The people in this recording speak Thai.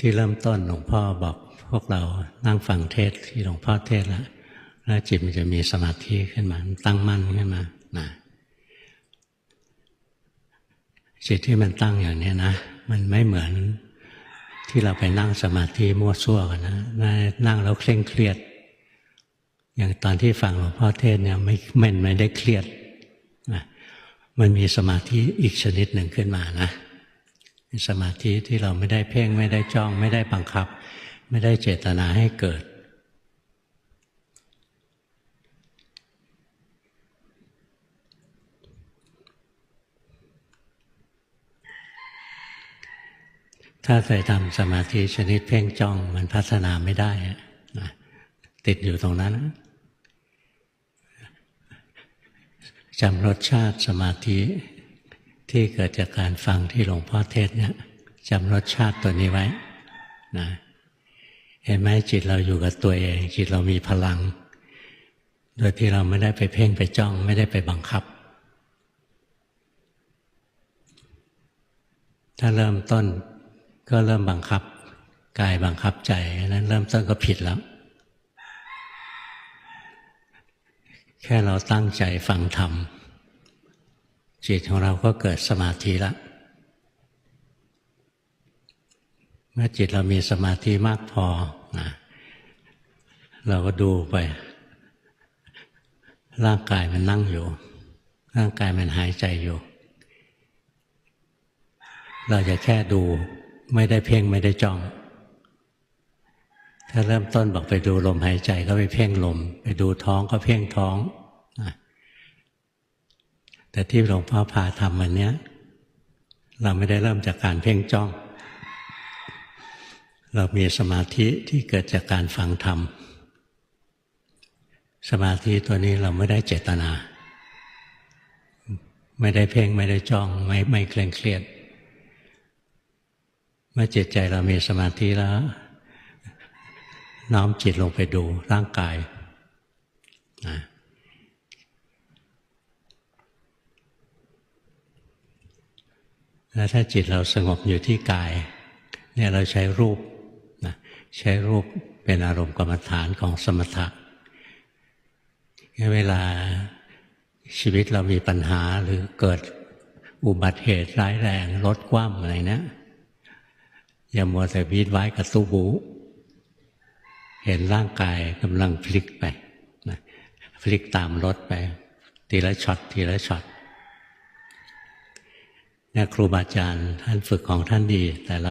ที่เริ่มต้นหลวงพ่อบอกพวกเรานั่งฟังเทศที่หลวงพ่อเทศแล้วแล้วจิตมันจะมีสมาธิขึ้นมาตั้งมั่นขึ้นมานะจิตที่มันตั้งอย่างนี้นะ มันไม่เหมือนที่เราไปนั่งสมาธิมั่วซั่วกันนะนั่งแล้วเคร่งเครียด อย่างตอนที่ฟังหลวงพ่อเทศเนี่ยไม่ไม่ไม่ได้เครียดนะมันมีสมาธิอีกชนิดหนึ่งขึ้นมานะ สมาธิที่เราไม่ได้เพ่งไม่ได้จ้อง ไม่ได้บังคับ ไม่ได้เจตนาให้เกิด ถ้าเคยทำสมาธิชนิดเพ่งจ้องมันพัฒนาไม่ได้นะติดอยู่ตรงนั้นจำรสชาติสมาธิ ที่เกิดจากการฟังที่หลวงพ่อเทศเนี่ยจำรสชาติตัวนี้ไว้นะเห็นไหมจิตเราอยู่กับตัวเอง จิตเรามีพลัง โดยที่เราไม่ได้ไปเพ่งไปจ้อง ไม่ได้ไปบังคับ ถ้าเริ่มต้นก็เริ่มบังคับกายบังคับใจนั้นเริ่มต้นก็ผิดแล้ว แค่เราตั้งใจฟังธรรม จิตของเราก็เกิดสมาธิละ เมื่อจิตเรามีสมาธิมากพอนะเราก็ดูไป ร่างกายมันนั่งอยู่ ร่างกายมันหายใจอยู่ เราจะแค่ดูไม่ได้เพ่งไม่ได้จ้อง ถ้าเริ่มต้นบอกไปดูลมหายใจก็ไปเพ่งลม ไปดูท้องก็เพ่งท้อง แต่ที่หลวงพ่อพาทำวันนี้ เราไม่ได้เริ่มจากการเพ่งจ้อง เรามีสมาธิที่เกิดจากการฟังธรรม สมาธิตัวนี้เราไม่ได้เจตนา ไม่ได้เพ่งไม่ได้จ้อง ไม่ไม่เคร่งเครียด เมื่อจิตใจเรามีสมาธิแล้ว น้อมจิตลงไปดูร่างกายนะ แล้วถ้าจิตเราสงบอยู่ที่กาย เนี่ยเราใช้รูปนะใช้รูปเป็นอารมณ์กรรมฐานของสมถะเวลาชีวิตเรามีปัญหาหรือเกิดอุบัติเหตุร้ายแรงรถคว่ำอะไรเนะี่ยอย่ามัวแต่วิดไว้กับตู้บู เห็นร่างกายกำลังพลิกไปนะพลิกตามรถไป ทีละช็อตทีละช็อต เนี่ยครูบาอาจารย์ท่านฝึกของท่านดีแต่ละ